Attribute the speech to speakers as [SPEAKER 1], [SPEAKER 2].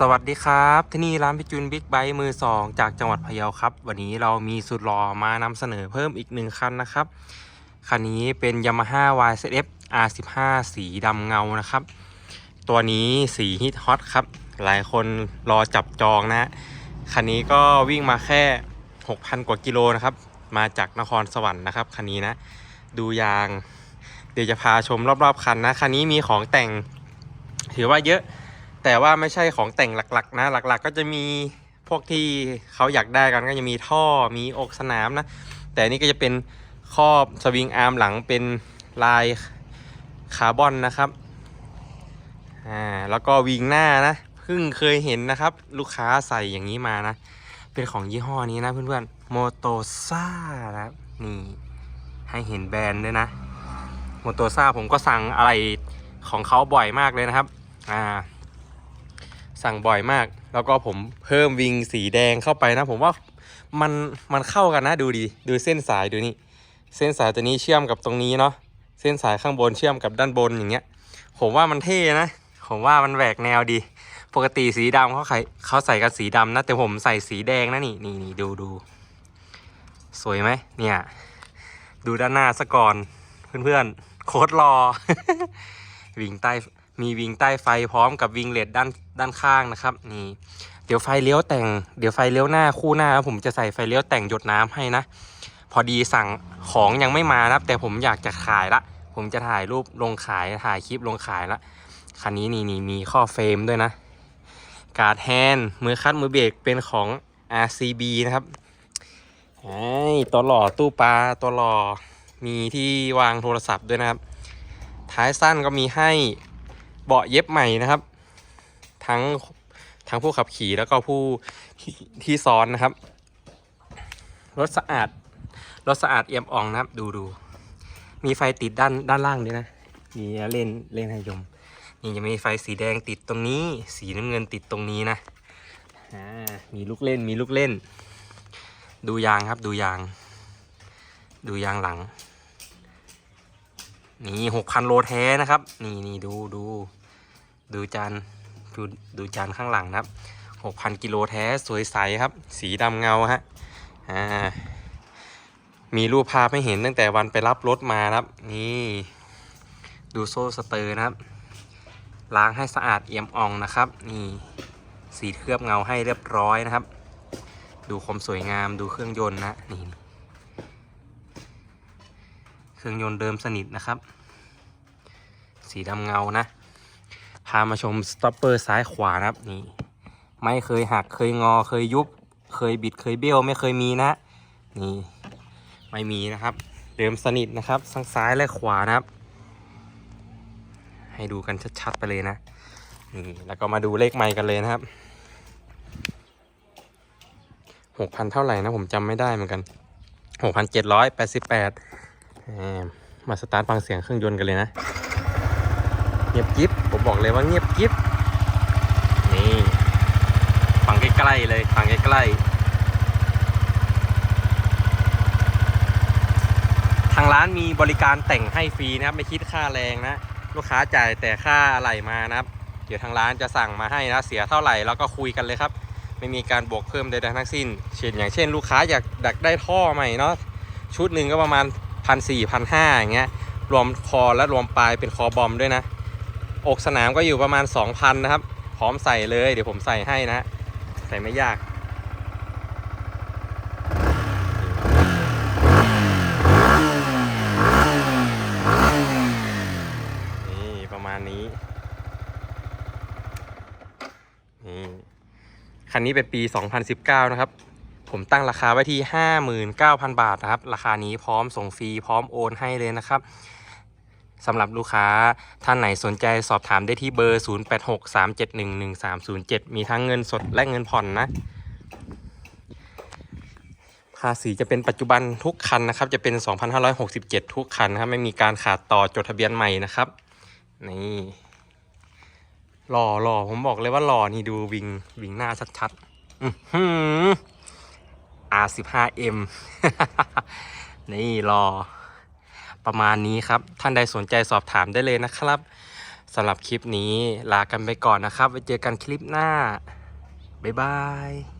[SPEAKER 1] สวัสดีครับ ที่นี่ร้านพิจุนบิ๊กไบค์มือสองจากจังหวัดพะเยาครับ วันนี้เรามีสุดหล่อมานำเสนอเพิ่มอีกหนึ่งคันนะครับ คันนี้เป็น Yamaha YZF R15 สีดำเงานะครับ ตัวนี้สีฮิตฮอตครับ หลายคนรอจับจองนะ คันนี้ก็วิ่งมาแค่ 6,000 กว่ากิโลนะครับ มาจากนครสวรรค์นะครับ คันนี้นะ ดูยาง เดี๋ยวจะพาชมรอบๆคันนะ คันนี้มีของแต่งถือว่าเยอะ แต่ว่าไม่ใช่ของแต่งหลักๆ นะ หลักๆก็จะมีพวกที่เขาอยากได้กันก็จะมีท่อมีอกสนามนะ แต่นี่ก็จะเป็นครอบสวิงอาร์มหลังเป็นลายคาร์บอนนะครับอ่าแล้วก็วิงหน้านะเพิ่งเคยเห็นนะครับ ลูกค้าใส่อย่างนี้มานะ เป็นของยี่ห้อนี้นะเพื่อนๆโมโตซ่านะครับนี่ให้เห็นแบรนด์ด้วยนะโมโตซ่าผมก็สั่งอะไรของเขาบ่อยมากเลยนะครับ อ่า สั่งบ่อยมาก แล้วก็ผมเพิ่มวิงสีแดงเข้าไปนะ ผมว่ามันมันเข้ากันนะดูดิดูเส้นสายดูนี่เส้นสายตัวนี้เชื่อมกับตรงนี้เนาะเส้นสายข้างบนเชื่อมกับด้านบนอย่างเงี้ย ผมว่ามันเท่นะ ผมว่ามันแหวกแนวดี ปกติสีดำเขาใส่เขาใส่กันสีดำนะ แต่ผมใส่สีแดงนะนี่นี่นี่ดูดูสวยไหมเนี่ย ดูด้านหน้าซะก่อนเพื่อนๆโคตรรอวิงใต้ มีวิงใต้ไฟพร้อมกับวิงเลดด้านด้านข้างนะครับนี่เดี๋ยวไฟเลี้ยวแต่งเดี๋ยวไฟเลี้ยวหน้าคู่หน้าผมจะใส่ไฟเลี้ยวแต่งหยดน้ำให้นะ พอดีสั่งของยังไม่มานะครับ แต่ผมอยากจะขายละ ผมจะถ่ายรูปลงขายถ่ายคลิปลงขายละคันนี้นี่นี่มีข้อเฟรมด้วยนะ การ์ดแฮนด์มือคัดมือเบรกเป็นของ RCB นะครับไอ้ตัวหล่อตู้ปลาตัวหล่อมีที่วางโทรศัพท์ด้วยนะครับ ท้ายสั้นก็มีให้ เบาะเย็บใหม่นะครับ ทั้งทั้งผู้ขับขี่แล้วก็ผู้ที่ซ้อนนะครับ รถสะอาด รถสะอาดเอี่ยมอ่องนะครับ ดูดู มีไฟติดด้านด้านล่างด้วยนะนี่เล่นเล่นให้ชมนี่จะมีไฟสีแดงติดตรงนี้ สีน้ำเงินติดตรงนี้นะมีลูกเล่นมีลูกเล่น ดูยางครับดูยาง ดูยางหลัง นี่หกพันโลแท้นะครับ นี่นี่ดูดูดูจานดูดูจานข้างหลังนะครับหกพันกิโลแท้สวยใสครับ สีดำเงาฮะอ่ามีรูปภาพให้เห็นตั้งแต่วันไปรับรถมานะครับ นี่ดูโซ่สเตอร์นะครับ ล้างให้สะอาดเอี่ยมอ่องนะครับ นี่สีเคลือบเงาให้เรียบร้อยนะครับ ดูความสวยงามดูเครื่องยนต์นะนี่ เครื่องยนต์เดิมสนิทนะครับ สีดำเงานะ พามาชมสต็อปเปอร์ซ้ายขวานะครับนี่ไม่เคยหักเคยงอเคยยุบ เคยบิดเคยเบี้ยวไม่เคยมีนะ นี่ ไม่มีนะครับ เดิมสนิทนะครับทั้งซ้ายและขวานะครับ ให้ดูกันชัดๆไปเลยนะนี่แล้วก็มาดูเลขไมค์กันเลยนะครับหกพันเท่าไหร่นะผมจำไม่ได้เหมือนกันหกพันเจ็ดร้อยแปดสิบแปด มาสตาร์ทฟังเสียงเครื่องยนต์กันเลยนะ เงียบกิ๊บผมบอกเลยว่าเงียบกิ๊บนี่ฟังใกล้ๆเลยฟังใกล้ๆทางร้านมีบริการแต่งให้ฟรีนะครับ ไม่คิดค่าแรงนะ ลูกค้าจ่ายแต่ค่าอะไหล่มานะครับ เดี๋ยวทางร้านจะสั่งมาให้นะ เสียเท่าไหร่แล้วก็คุยกันเลยครับ ไม่มีการบวกเพิ่มใดๆทั้งสิ้น เช่นอย่างเช่น ลูกค้าอยากดักได้ท่อใหม่เนาะชุดหนึ่งก็ประมาณ พันสี่พันห้าอย่างเงี้ยรวมคอและรวมปลายเป็นคอบอมด้วยนะ อกสนามก็อยู่ประมาณ 2,000 นะครับ พร้อมใส่เลยเดี๋ยวผมใส่ให้นะ ใส่ไม่ยากนี่ประมาณนี้นี่คันนี้เป็นปี 2019 นะครับ ผมตั้งราคาไว้ที่ 59,000 บาทนะครับ ราคานี้พร้อมส่งฟรีพร้อมโอนให้เลยนะครับสำหรับลูกค้าท่านไหนสนใจสอบถามได้ที่เบอร์ 0863711307 มีทั้งเงินสดและเงินผ่อนนะภาษีจะเป็นปัจจุบันทุกคันนะครับ จะเป็น 2,567 ทุกคันนะครับ ไม่มีการขาดต่อจดทะเบียนใหม่นะครับ นี่หล่อหล่อผมบอกเลยว่าหล่อนี่ดูวิงวิงหน้าชัดๆอือหือ R15M นี่รอ ประมาณนี้ครับ ท่านใดสนใจสอบถามได้เลยนะครับสำหรับคลิปนี้ลากันไปก่อนนะครับ ไว้เจอกันคลิปหน้า บ๊ายบาย